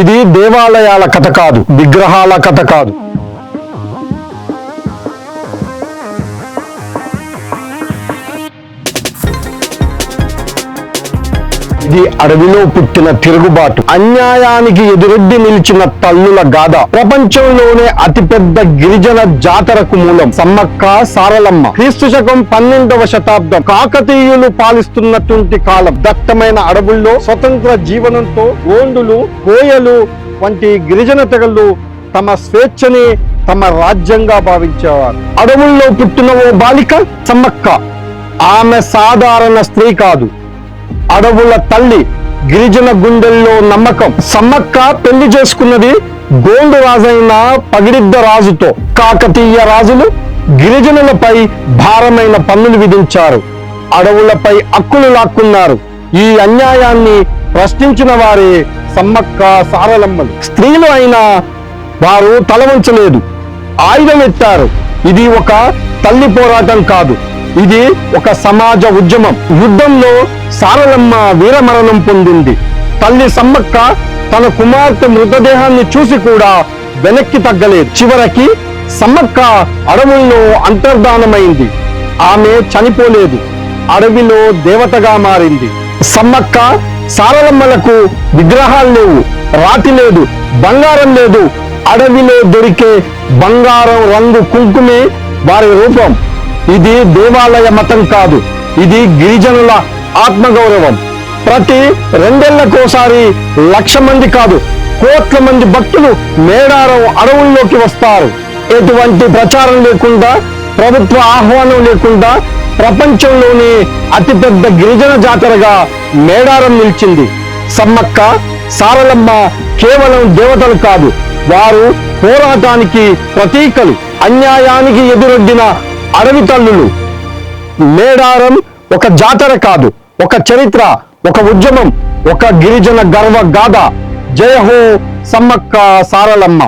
ఇది దేవాలయాల కథ కాదు విగ్రహాల కథ కాదు. ఇది అడవిలో పుట్టిన తిరుగుబాటు అన్యాయానికి ఎదురొడ్డి నిలిచిన తల్లుల గాథ. ప్రపంచంలోనే అతిపెద్ద గిరిజన జాతరకు మూలం సమ్మక్క సారలమ్మ. క్రీస్తు శకం పన్నెండవ శతాబ్దం కాకతీయులు పాలిస్తున్నటువంటి కాలం. దట్టమైన అడవుల్లో స్వతంత్ర జీవనంతో గోండులు కోయలు వంటి గిరిజన తెగలు తమ స్వేచ్ఛని తమ రాజ్యంగా భావించేవారు. అడవుల్లో పుట్టిన ఓ బాలిక సమ్మక్క. ఆమె సాధారణ స్త్రీ కాదు. అడవుల తల్లి గిరిజన గుండెల్లో నమ్మకం. సమ్మక్క పెళ్ళి చేసుకున్నది గోండు రాజైన పగిడిద్ద రాజుతో. కాకతీయ రాజులు గిరిజనులపై భారమైన పన్నులు విధించారు. అడవులపై హక్కులు లాక్కున్నారు. ఈ అన్యాయాన్ని ప్రశ్నించిన వారే సమ్మక్క సారలమ్మలు. స్త్రీలు అయినా వారు తలవంచలేదు. ఆయుధం ఎత్తారు ఇది ఒక తల్లి పోరాటం కాదు. ఇది ఒక సమాజ ఉద్యమం. యుద్ధంలో సారలమ్మ వీరమరణం పొందింది. తల్లి సమ్మక్క తన కుమార్తె మృతదేహాన్ని చూసి కూడా వెనక్కి తగ్గలేదు. చివరికి సమ్మక్క అడవుల్లో అంతర్ధానమైంది. ఆమె చనిపోలేదు. అడవిలో దేవతగా మారింది. సమ్మక్క సారలమ్మలకు విగ్రహాలు లేవు రాతి లేదు బంగారం లేదు. అడవిలో దొరికే బంగారం రంగు కుంకుమే వారి రూపం. ఇది దేవాలయ మతం కాదు. ఇది గిరిజనుల ఆత్మగౌరవం. ప్రతి రెండేళ్ళకోసారి లక్ష మంది కాదు కోట్ల మంది భక్తులు మేడారం అడవుల్లోకి వస్తారు. ఎటువంటి ప్రచారం లేకుండా ప్రభుత్వ ఆహ్వానం లేకుండా ప్రపంచంలోనే అతిపెద్ద గిరిజన జాతరగా మేడారం నిలిచింది. సమ్మక్క సారలమ్మ కేవలం దేవతలు కాదు వారు పోరాటానికి ప్రతీకలు అన్యాయానికి ఎదురొడ్డిన అడవి తల్లులు. మేడారం ఒక జాతర కాదు ఒక చరిత్ర ఒక ఉద్యమం ఒక గిరిజన గర్వ గాథ జయ హో సమ్మక్క సారలమ్మ.